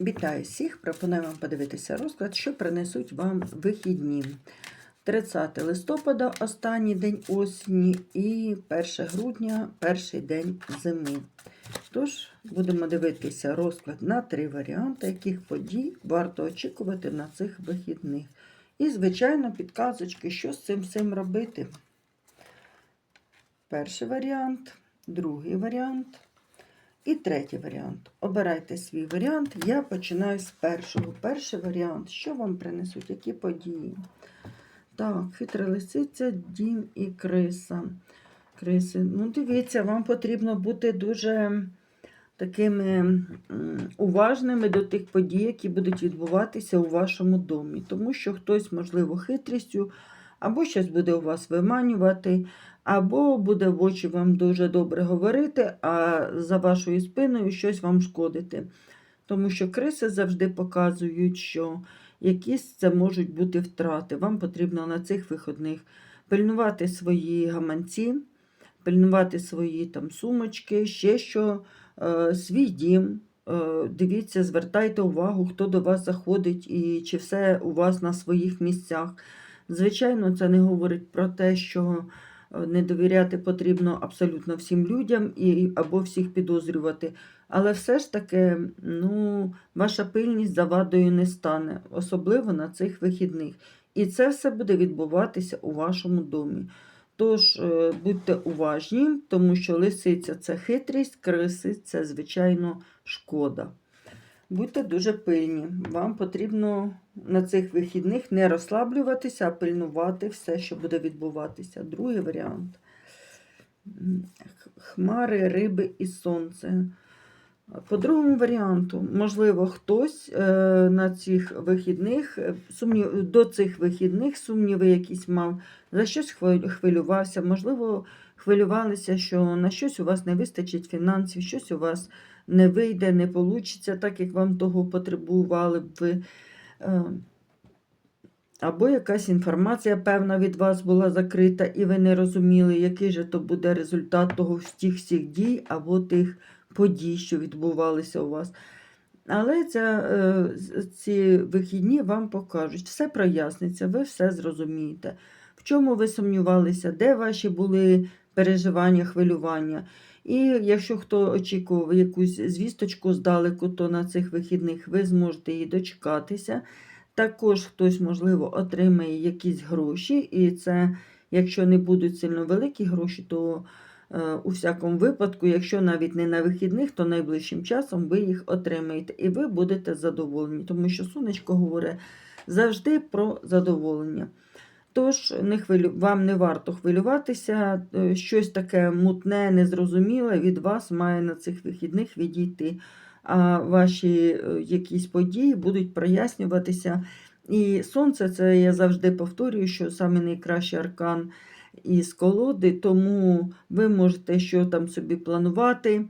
Вітаю всіх! Пропоную вам подивитися розклад, що принесуть вам вихідні. 30 листопада останній день осені і 1 грудня перший день зими. Тож, будемо дивитися розклад на три варіанти, яких подій варто очікувати на цих вихідних. І, звичайно, підказочки, що з цим всім робити. Перший варіант, другий варіант. І третій варіант. Обирайте свій варіант. Я починаю з першого. Перший варіант. Що вам принесуть? Які події? Так, хитра лисиця, дім і криса. Криси. Ну, дивіться, вам потрібно бути дуже такими уважними до тих подій, які будуть відбуватися у вашому домі. Тому що хтось, можливо, хитрістю, або щось буде у вас виманювати, або буде в очі вам дуже добре говорити, а за вашою спиною щось вам шкодити. Тому що криси завжди показують, що якісь це можуть бути втрати. Вам потрібно на цих виходних пильнувати свої гаманці, пильнувати свої там сумочки, ще що, е, свій дім. Е, Дивіться, звертайте увагу, хто до вас заходить і чи все у вас на своїх місцях. Звичайно, це не говорить про те, що е, не довіряти потрібно абсолютно всім людям і, або всіх підозрювати. Але все ж таки, ну, ваша пильність завадою не стане, особливо на цих вихідних. І це все буде відбуватися у вашому домі. Тож е, будьте уважні, тому що лисиця це хитрість, криси це, звичайно, шкода. Будьте дуже пильні. Вам потрібно на цих вихідних не розслаблюватися, а пильнувати все, що буде відбуватися. Другий варіант. Хмари, риби і сонце. По другому варіанту, можливо, хтось е, на цих вихідних, е, сумнів, до цих вихідних сумніви якісь мав, за щось хвилювався, можливо, хвилювалися, що на щось у вас не вистачить фінансів, щось у вас не вийде, не вийде, так як вам того потребували б ви. Е, Або якась інформація певна від вас була закрита, і ви не розуміли, який же то буде результат того тих всіх дій або тих подій, що відбувалися у вас. Але ця, е, ці вихідні вам покажуть, все проясниться, ви все зрозумієте. В чому ви сумнівалися, де ваші були переживання, хвилювання. І якщо хто очікував якусь звісточку здалеку, то на цих вихідних ви зможете її дочекатися. Також хтось, можливо, отримає якісь гроші, і це, якщо не будуть сильно великі гроші, то е, у всякому випадку, якщо навіть не на вихідних, то найближчим часом ви їх отримаєте і ви будете задоволені, тому що сонечко говорить завжди про задоволення. Тож не хвилю... вам не варто хвилюватися, е, щось таке мутне, незрозуміле від вас має на цих вихідних відійти. А ваші е, якісь події будуть прояснюватися. І сонце, це я завжди повторюю, що саме найкращий аркан із колоди, тому ви можете що там собі планувати.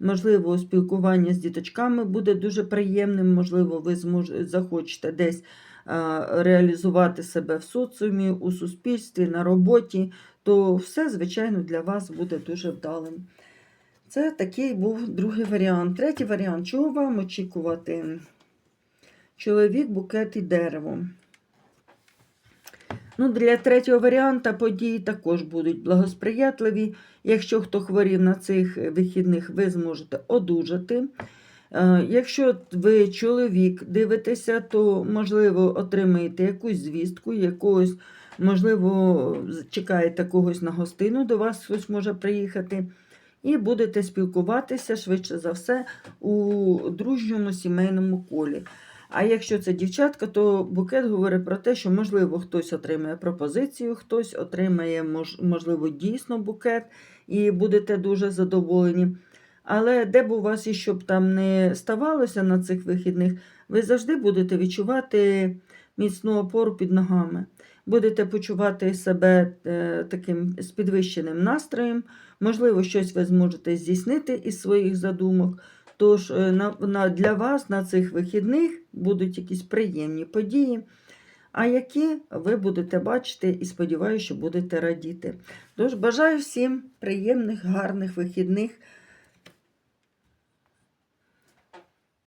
Можливо, спілкування з діточками буде дуже приємним, можливо, ви змож... захочете десь реалізувати себе в соціумі, у суспільстві, на роботі, то все, звичайно, для вас буде дуже вдалим. Це такий був другий варіант. Третій варіант. Чого вам очікувати? Чоловік, букет і дерево. Ну, для третього варіанта події також будуть благосприятливі. Якщо хто хворів на цих вихідних, ви зможете одужати. Е, Якщо ви чоловік дивитеся, то, можливо, отримаєте якусь звістку, якогось, можливо, чекаєте когось на гостину, до вас хтось може приїхати, і будете спілкуватися швидше за все у дружньому сімейному колі. А якщо це дівчатка, то букет говорить про те, що, можливо, хтось отримає пропозицію, хтось отримає, можливо, дійсно букет, і будете дуже задоволені. Але де б у вас і щоб там не ставалося на цих вихідних, ви завжди будете відчувати міцну опору під ногами. Будете почувати себе е, таким з підвищеним настроєм, можливо, щось ви зможете здійснити із своїх задумок. Тож е, на, на, для вас на цих вихідних будуть якісь приємні події, а які ви будете бачити і сподіваюся, що будете радіти. Тож бажаю всім приємних, гарних вихідних.